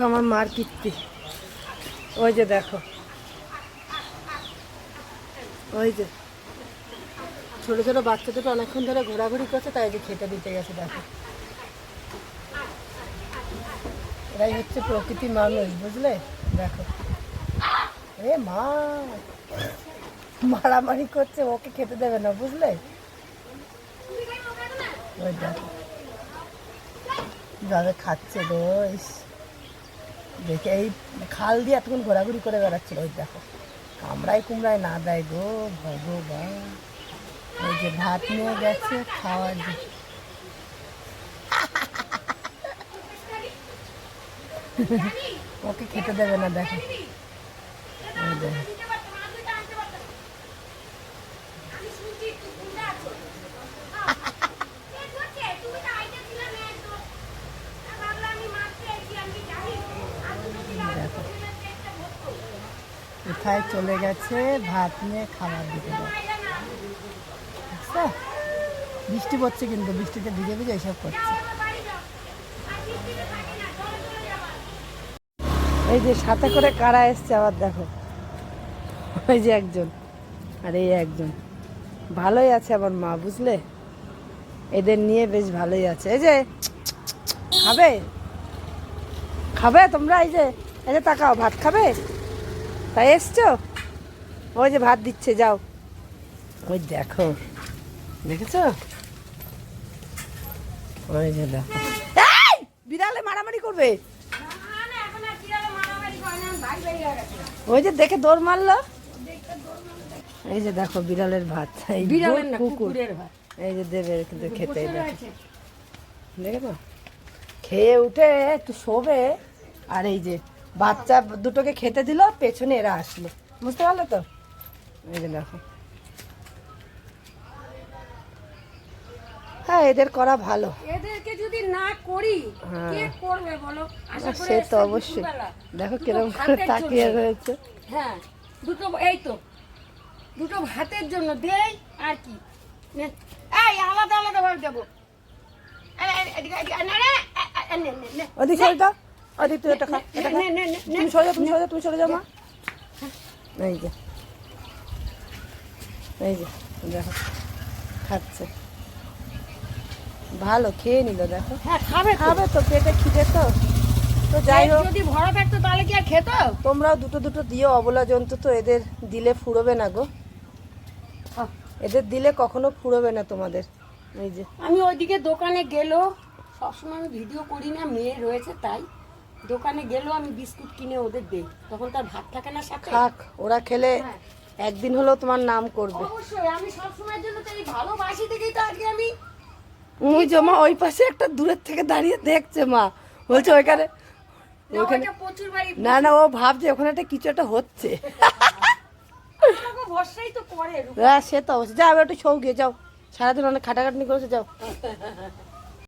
দেখো আমার মার কীর্তি। ওই যে দেখো। ওই যে। ছোটো ছোটো বাচ্চা দুটো অনেকক্ষণ ধরে ঘোরাঘুরি করছে, তাই যে খেতে দিতে গেছে, দেখো। এরাই হচ্ছে প্রকৃতি মানুষ, বুঝলে? দেখো। এ মা, মারামারি করছে, ওকে খেতে দেবে না, বুঝলে? ওই দেখো। যাবে খাচ্ছে ইস। দেখে এই খাল দিয়ে এতক্ষণ ঘোরাঘুরি করে বেড়াচ্ছিল, ওই দেখো। কামড়ায় কুমড়ায় না দেয় গো ভগবান। ওই যে ভাত নিয়ে গেছে, খাওয়ার ওকে খেতে দেবে না, দেখো। দেখো। কোথায় চলে গেছে, ভাত নিয়ে খাবার দিতে দেয় বৃষ্টি পড়ছে কিন্তু, বৃষ্টিতে ভিজে ভিজে এইসব করছে। এই যে সাথে করে কারা এসছে আবার দেখো। ওই যে একজন, আর এই একজন। ভালোই আছে আমার মা, বুঝলে? এদের নিয়ে বেশ ভালোই আছে। এই যে, খাবে? খাবে তোমরা? এই যে এই যে তাকাও, ভাত খাবে? তাই এসছো? ওই যে ভাত দিচ্ছে যাও। ওই দেখো। দেখেছ? ওই যে দেখো! বিড়ালে মারামারি করবে? ওই যে দেখে দৌড় মারলো। এই যে দেখো বিড়ালের ভাত। এই বিড়ালের না, কুকুর। কুকুরের ভাত। এই যে দেবে কিন্তু খেতে দেখো। খেয়ে উঠে একটু শোবে আর এই যে বাচ্চা দুটোকে খেতে দিল পেছনে এরা আসলো। বুঝতে পারল তো? এই দেখো। হ্যাঁ এদের করা ভালো। এদেরকে যদি না করি হ্যাঁ। কে করবে বলো? সে তো অবশ্যই। দেখো কীরকম করে তাকিয়ে রয়েছে। হ্যাঁ দুটো এই তো। দুটো ভাতের জন্য দেই আর কি। এই আলাদা আলাদা ভাবে দেবো। ওদিক যাও তুই এটা খা। তুমি সরে যাও তুমি সরে যাও তুমি সরে যাও মা। এই যে। এই যে দেখো খাচ্ছে। ভালো খেয়ে নিল দেখো। হ্যাঁ খাবে। খাবে তো পেটে খিদে তো। তো যাই হোক। যদি ভরা থাকতো তাহলে কি আর খেত? তোমরাও দুটো দুটো দিও অবলা জন্তু তো এদের দিলে ফুরোবে না গো। এদের দিলে কখনো ফুরবে না তোমাদের। এই যে। আমি ওইদিকে দোকানে গেলেও সবসময় আমি ভিডিও করি না মেয়ে রয়েছে তাই। দোকানে গেলেও আমি বিস্কুট কিনে ওদের দেই। তখন তার ভাত থাকে না সাথে। থাক ওরা খেলে হ্যাঁ। একদিন হলেও তোমার নাম করবে। অবশ্যই আমি সবসময়ের জন্য তো এই ভালোবাসি থেকেই তো আজকে আমি ওই যে মা ওই পাশে একটা দূরের থেকে দাঁড়িয়ে দেখছে মা। বলছে ওইখানে না, ওইখানে প্রচুর বাড়ি না না ও ভাবছে ওখানে একটা কিছু একটা হচ্ছে। ভরসাই তো করে হ্যাঁ সে তো অবশ্যই। যাও একটু ছৌ গিয়ে যাও। সারাদিন অনেক খাটাখাটনি করেছে যাও।